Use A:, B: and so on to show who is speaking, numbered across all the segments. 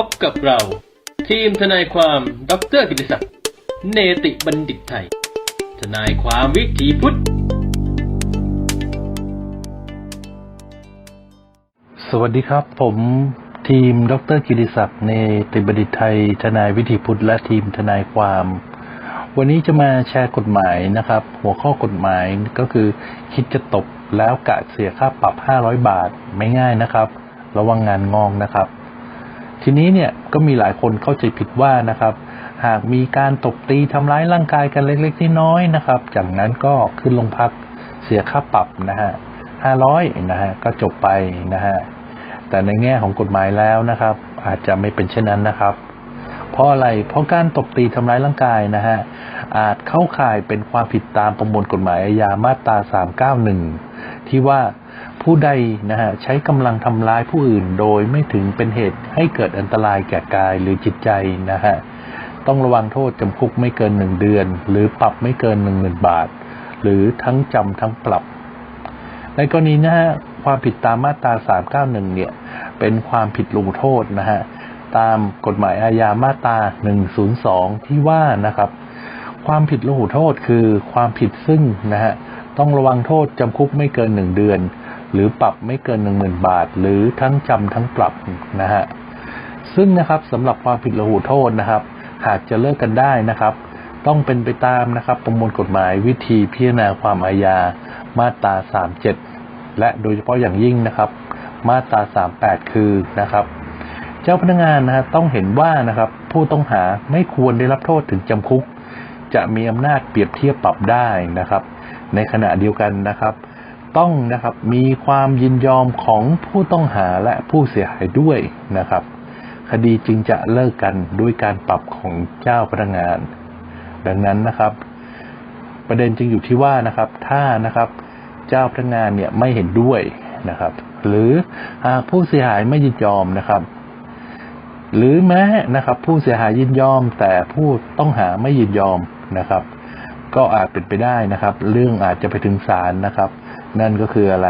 A: พบกับเรา ทีมทนายความดรกิติศักดิ์เนติบัณฑิตไทย ทนายความวิถีพุทธ
B: สวัสดีครับ ผมทีมดรกิติศักดิ์เนติบัณฑิตไทย ทนายวิถีพุทธและทีมทนายความ วันนี้จะมาแชร์กฎหมายนะครับ หัวข้อกฎหมายก็คือ คิดจะตบแล้วกะเสียค่าปรับ 500 บาทไม่ง่ายนะครับ ระวังงานงองนะครับ ทีนี้เนี่ยก็มีหลายคนเข้าใจผิดว่านะครับ หากมีการตบตีทำร้ายร่างกายกันเล็กๆน้อยๆนะครับ จากนั้นก็ขึ้นโรงพักเสียค่าปรับนะฮะ500นะฮะก็จบไปนะฮะแต่ในแง่ของกฎหมายแล้วนะครับ อาจจะไม่เป็นเช่นนั้นนะครับ เพราะอะไรเพราะการตบตีทำร้ายร่างกายนะฮะอาจเข้าข่ายเป็นความผิดตามประมวลกฎหมายอาญามาตรา391 ที่ว่า ผู้ใดนะฮะใช้กำลังทำร้ายผู้อื่นโดยไม่ถึงเป็นเหตุให้เกิดอันตรายแก่กายหรือจิตใจนะฮะต้องระวังโทษจำคุกไม่เกินหนึ่งเดือน หรือปรับไม่เกินหนึ่งหมื่นบาท หรือทั้งจำทั้งปรับ ในกรณีนะฮะความผิดตามมาตรา 391 เนี่ย เป็นความผิดลงโทษนะฮะตามกฎหมายอาญามาตรา 102 ที่ว่านะครับ ความผิดลงโทษคือความผิดซึ่งนะฮะต้องระวังโทษจำคุกไม่เกิน1เดือน หรือปรับไม่เกิน 10,000 บาท หรือทั้งจำทั้งปรับนะฮะซึ่งนะครับสำหรับความผิดละหูโทษนะครับ หากจะเลิกกันได้นะครับ ต้องเป็นไปตามนะครับ ประมวลกฎหมายวิธีพิจารณาความอาญามาตรา 37 และโดยเฉพาะอย่างยิ่งนะครับ มาตรา 38 คือนะครับ เจ้าพนักงานนะฮะต้องเห็นว่านะครับ ผู้ต้องหาไม่ควรได้รับโทษถึงจำคุก จะมีอำนาจเปรียบเทียบปรับได้นะครับ ในขณะเดียวกันนะครับ ต้องนะครับมีความยินยอมของผู้ต้องหาและผู้เสียหายด้วยนะครับ คดีจึงจะเลิกกันด้วยการปรับของเจ้าพนักงาน ดังนั้นนะครับ ประเด็นจึงอยู่ที่ว่านะครับ ถ้านะครับเจ้าพนักงานเนี่ยไม่เห็นด้วยนะครับ หรือหากผู้เสียหายไม่ยินยอมนะครับ หรือแม้นะครับ ผู้เสียหายยินยอม แต่ผู้ต้องหาไม่ยินยอมนะครับ ก็อาจเป็นไปได้นะครับ เรื่องอาจจะไปถึงศาลนะครับ นั่นก็คืออะไร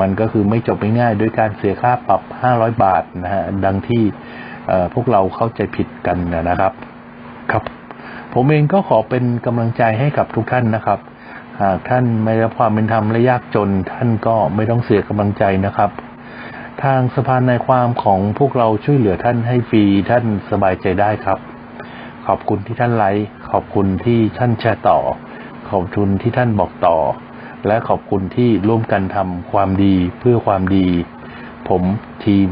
B: มันก็คือไม่จบง่ายๆด้วยการเสียค่าปรับ 500 บาทนะฮะดังที่พวกเราเข้าใจผิดกันนะครับ ครับ ผมเองก็ขอเป็นกำลังใจให้กับทุกท่านนะครับ หากท่านไม่รับความเป็นธรรมและยากจน ท่านก็ไม่ต้องเสียกำลังใจนะครับทางสภาในความของพวกเราช่วยเหลือท่านให้ฟรีท่านสบายใจได้ครับ ขอบคุณที่ท่านไลค์ขอบคุณที่ท่านแชร์ต่อ ขอบคุณที่ท่านบอกต่อ และขอบคุณที่ร่วมกันทำความดีเพื่อความดี ผมทีม